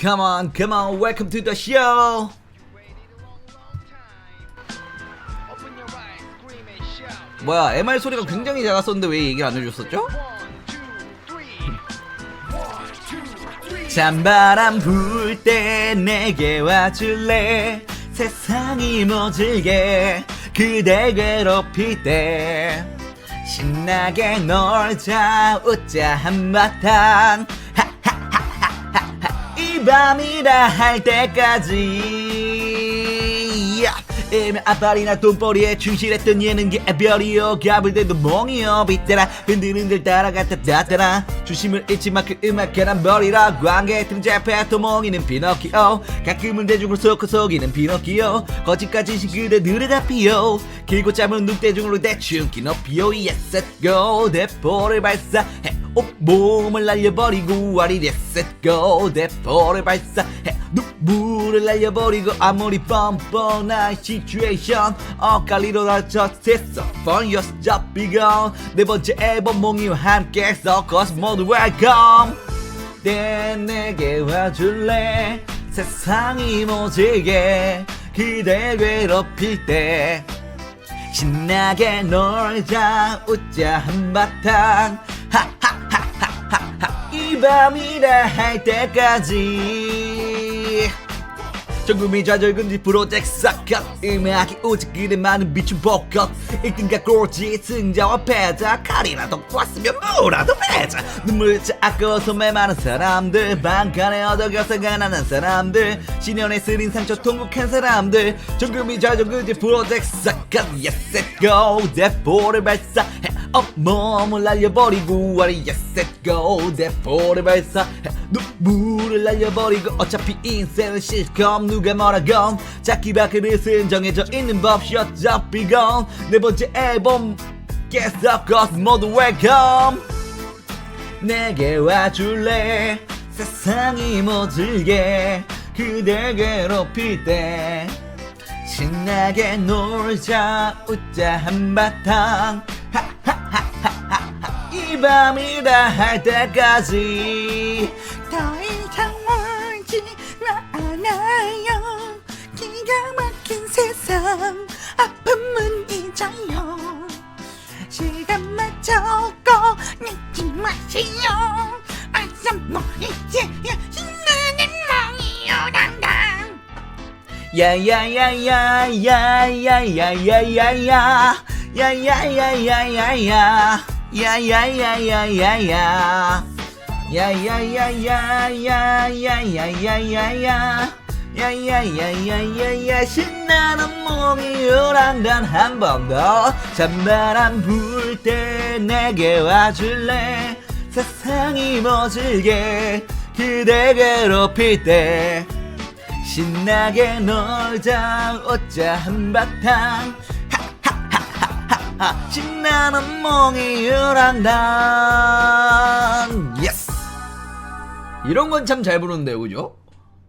Come on, come on, welcome to the show. 뭐야, MR 소리가 굉장히 작았었는데 왜 얘기를 안 해줬었죠? 찬바람 불 때 내게 와줄래 세상이 모질게 그대 괴롭힐 때 신나게 놀자 웃자 한바탕 이 밤이라 할 때까지. 야! 애매 앞발이나 돈벌이에 충실했던 예능계 별이요 가불대도 멍이요 빗대라 흔들흔들 따라갔다 따따라. 중심을 잃지 마그 음악 계란 벌이라. 관계 틈 잡혀 도멍이는 피노키오. 가끔은 대중을 쏘고 속이는 피노키오. 거짓까지 그대들의 다 피오 길고 짧은 눈대중으로 대충 키노피오. Yes 대포를 발사해 온몸을 날려버리고 아리 Yes let's go 대포를 발사해. 눈물을 날려버리고 아무리 뻔뻔한 시츄에이션 엇갈리로 다쳤어 For your stop 비건 네 번째 앨범 몽이와 함께 섞어서 모두 welcome. 내 내게 와줄래? 세상이 모질게. 그대 괴롭힐 때. 신나게 놀자 웃자 한바탕 하하하하하하 이 밤이라 할 때까지 전국민 좌절금지 프로젝트 사컷 음악이 오직 그대만은 비춘 복컷 1등과 꼴찌 승자와 패자 칼이라도 꽂으면 뭐라도 패자 눈물 아까워서 메마른 사람들 반칸에 얻어 결사가난한 사람들 신년에 쓰린 상처 통곡한 사람들 전국민 좌절금지 프로젝트 사컷 Yes let's go 대포를 발사해 온몸을 날려버리고 아리 Yes let's go. 대포를 발사해 눈물을 날려버리고 어차피 인생은 실컷 누가 뭐라건 자기밖에 쓴 정해져 있는 법 Shut up be gone. 네 번째 앨범 Get up cause 모두 welcome. 내게 와줄래? 세상이 모질게. 그대 괴롭힐 때. 신나게 놀자. 웃자 한바탕 이 밤이라 할 때까지. 더 이상 울지 않아요. 기가 막힌 세상 아픔은 잊어요. 시간 맞춰고 잊지 마세요 아싸 뭐 이제 신나는 몽이요 당당 야야야야야야야야야 야야야야야 야 야야야야야야 야야야야야야야야야 야야야야야야 신나는 몸이 요란단 한 번 더. 찬바람 불 때 내게 와줄래? 세상이 모질게 그대 괴롭힐 때. 신나게 놀자. 웃자 한바탕 하하하하하 신나는 몽이 유랑단 예스 이런 건 참 잘 부르는데요 그죠?